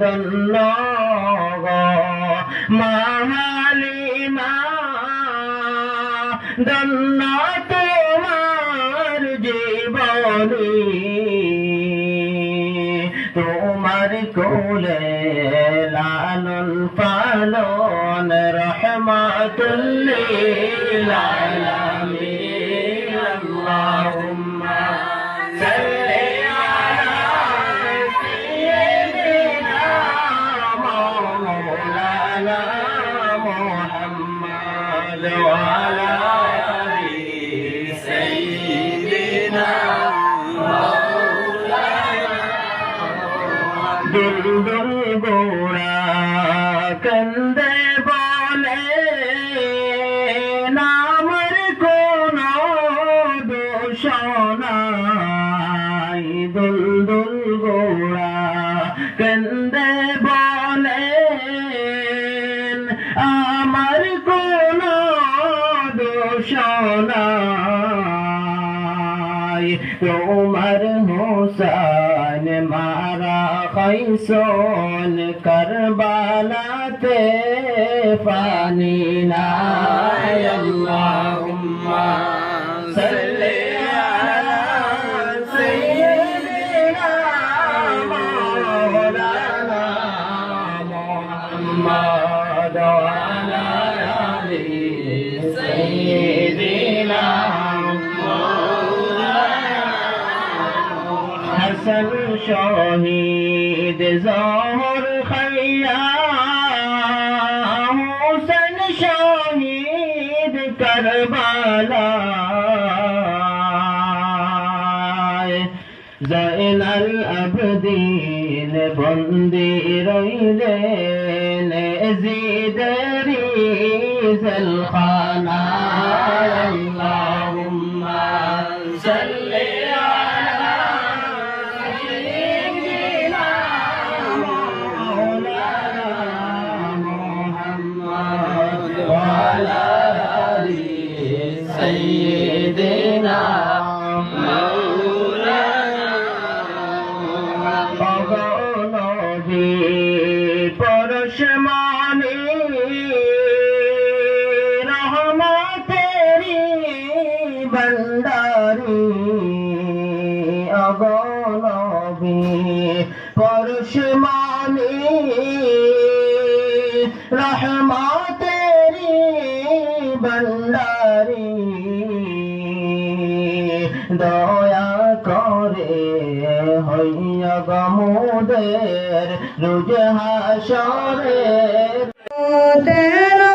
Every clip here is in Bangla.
ধন্য মাহালিমা ধন্য তোমার জীবনী। তোমার কোলে লালন পালন রহমাতুল্লিল দোষ নাই দুল দুল গোড়া কন্দে বলে আমার কোন দোষ নাই। তোমার হোসেন মারা খৈসন করবালাতে পানি নাই। আল্লাহুম্মা شاہد زہر خیام. حسن شاہد کربالا زائل العبدین بندی ریلین زیدری زلخانہ অগণবী পরশমানি রহমতেরি ভণ্ডারি। দয়া করে হইয়া গমুদের রোজ হাসরের। তেরো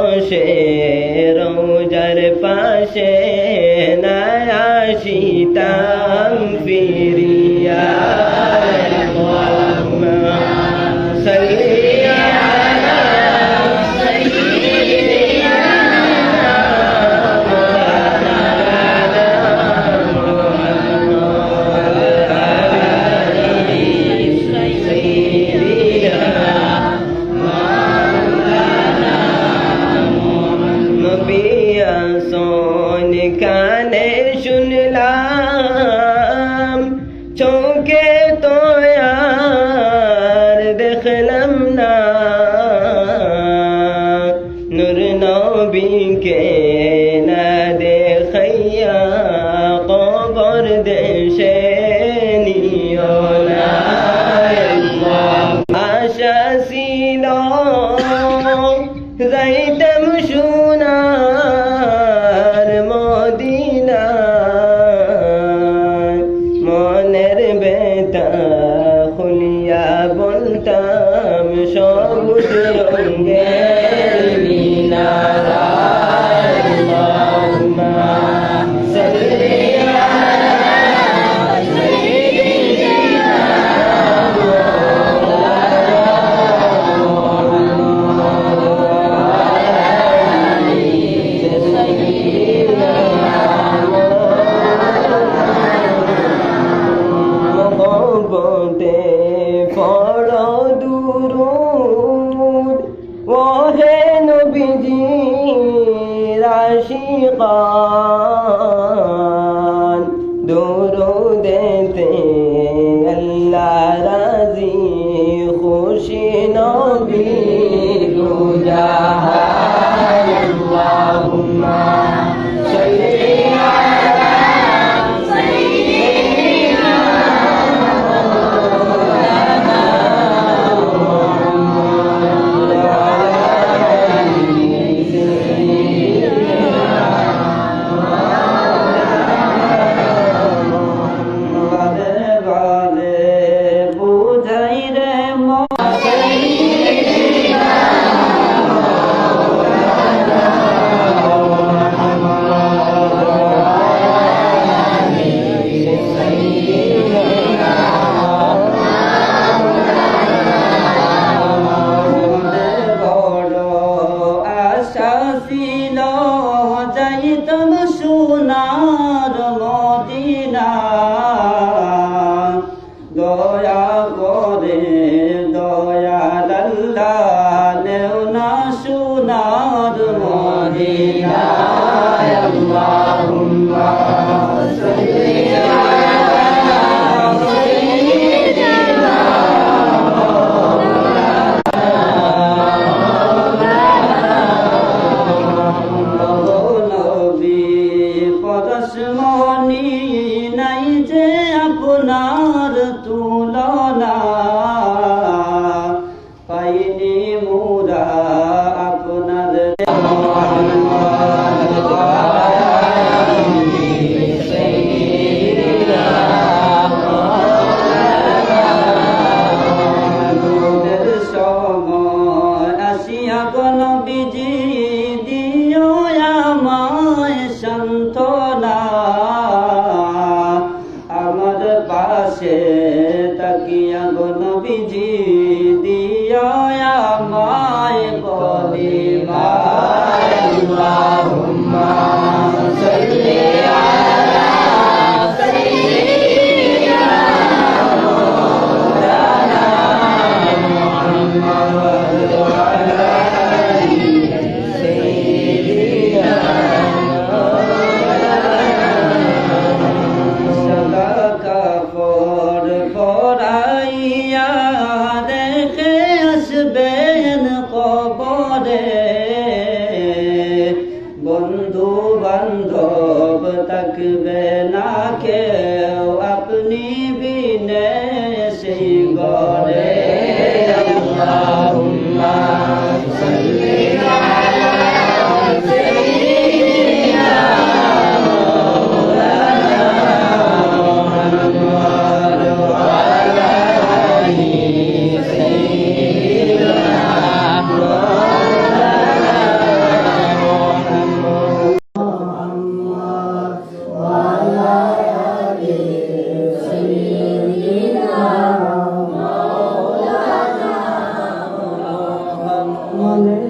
বসে নবীকে মহব্বতে Hallelujah.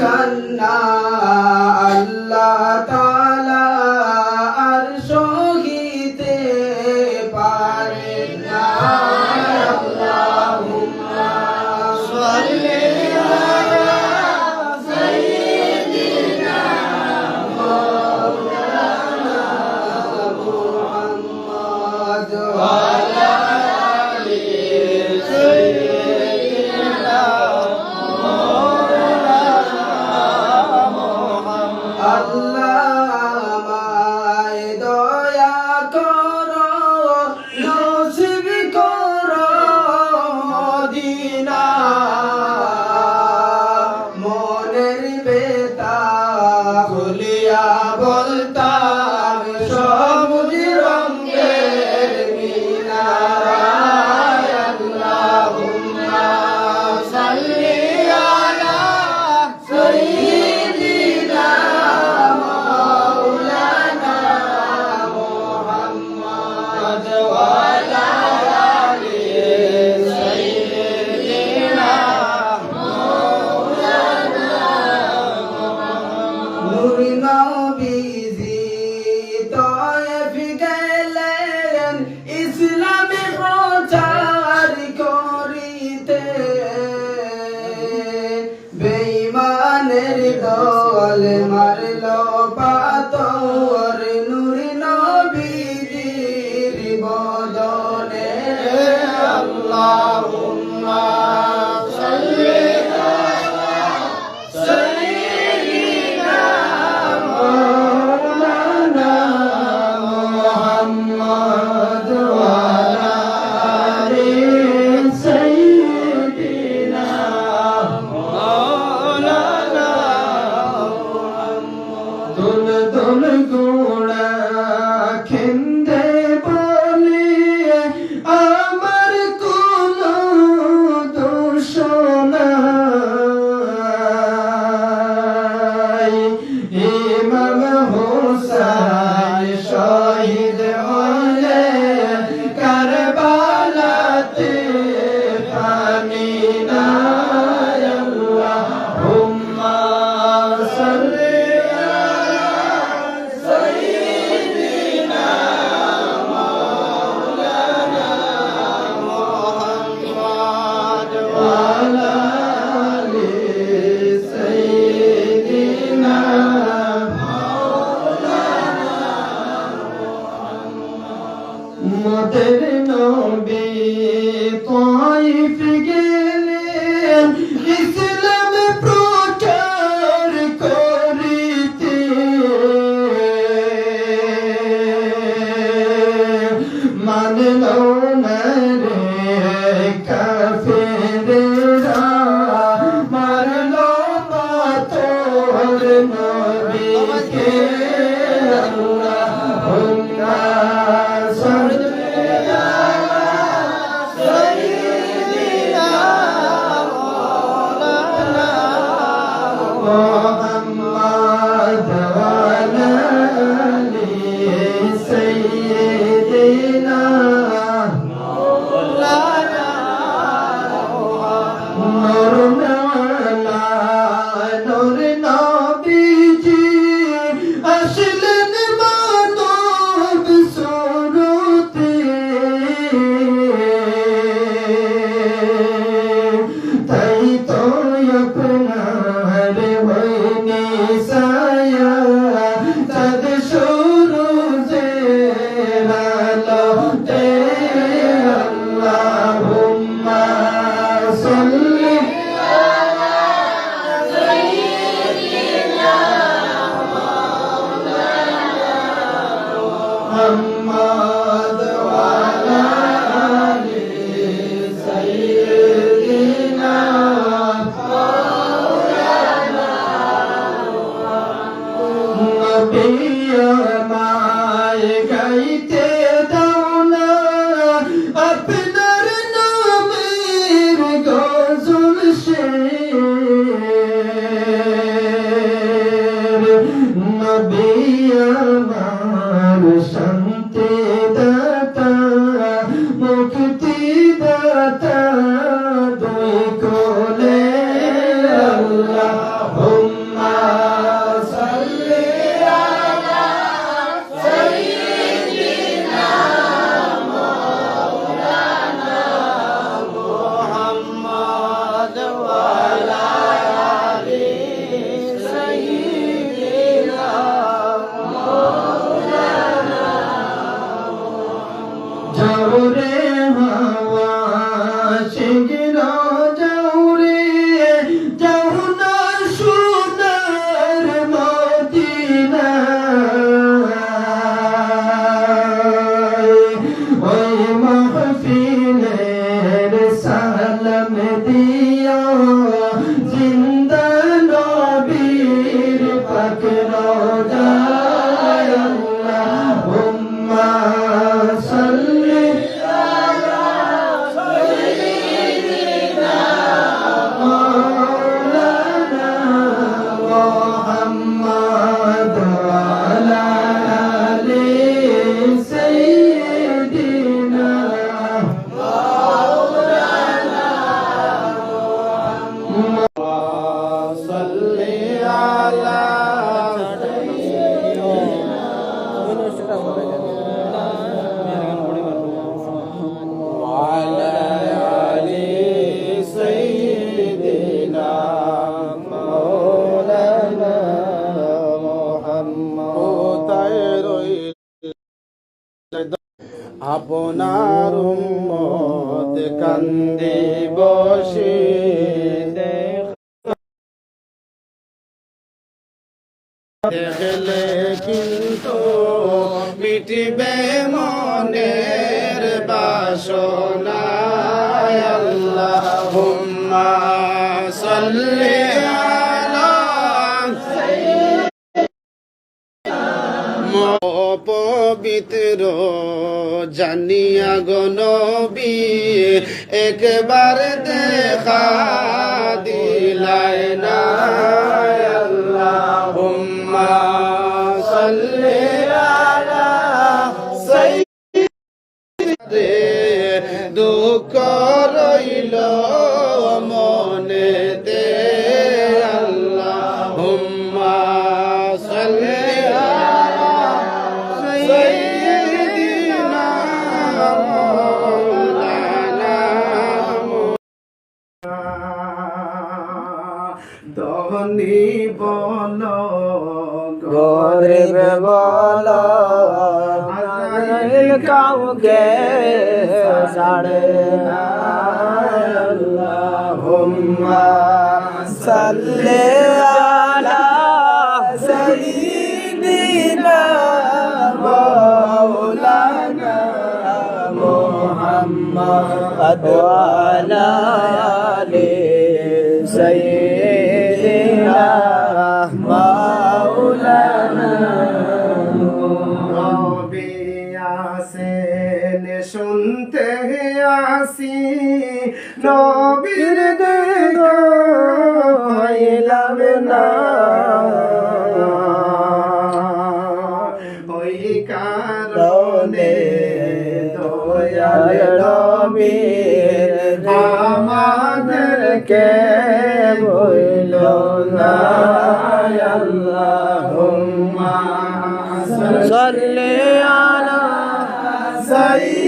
কান্না Yeah. জানিয়া গনবী একবার দেখা দিলাই না দুঃখ রইল কাউকে সাড়ে আল্লাহুম্মা সাল্লে আলা সাইয়্যিদিনা মাওলানা মুহাম্মদ আসি নবীর দেখাইলাম না। ওই কারণে দয়াল নবীর আমাদেরকে বইল না। আল্লাহুম্মা সাল্লি আলা সাইয়্যিদ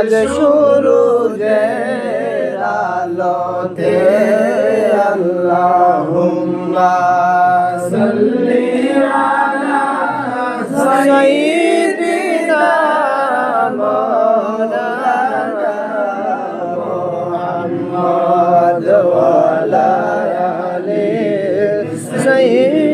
আজ শুরু যে আলোতে আল্লাহুম্মা সাল্লি আলা সাইয়্যিদিনা মাওলানা মুহাম্মদ ওয়া আলা আলি সাইয়্যিদিনা